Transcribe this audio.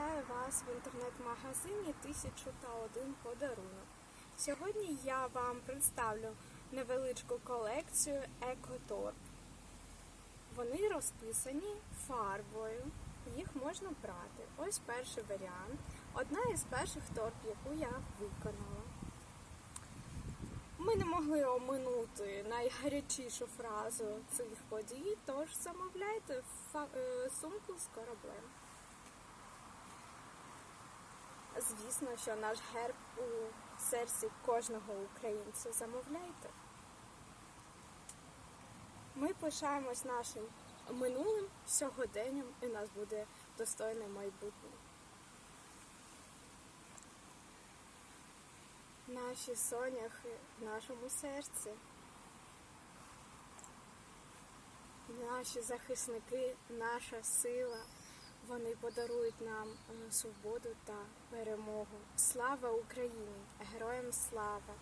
Вітаю вас в інтернет-магазині «Тисячу та один подарунок. Сьогодні я вам представлю невеличку колекцію екоторб. Вони розписані фарбою, їх можна брати. Ось перший варіант. Одна із перших торб, яку я виконала. Ми не могли оминути найгарячішу фразу цих подій, тож замовляйте е, сумку з кораблем. Звісно, що наш герб у серці кожного українця замовляйте. Ми пишаємось нашим минулим сьогоденням, і нас буде достойне майбутнє. Наші соняхи в нашому серці. Наші захисники, наша сила. Вони подарують нам е, свободу та перемогу. Слава Україні! Героям слава!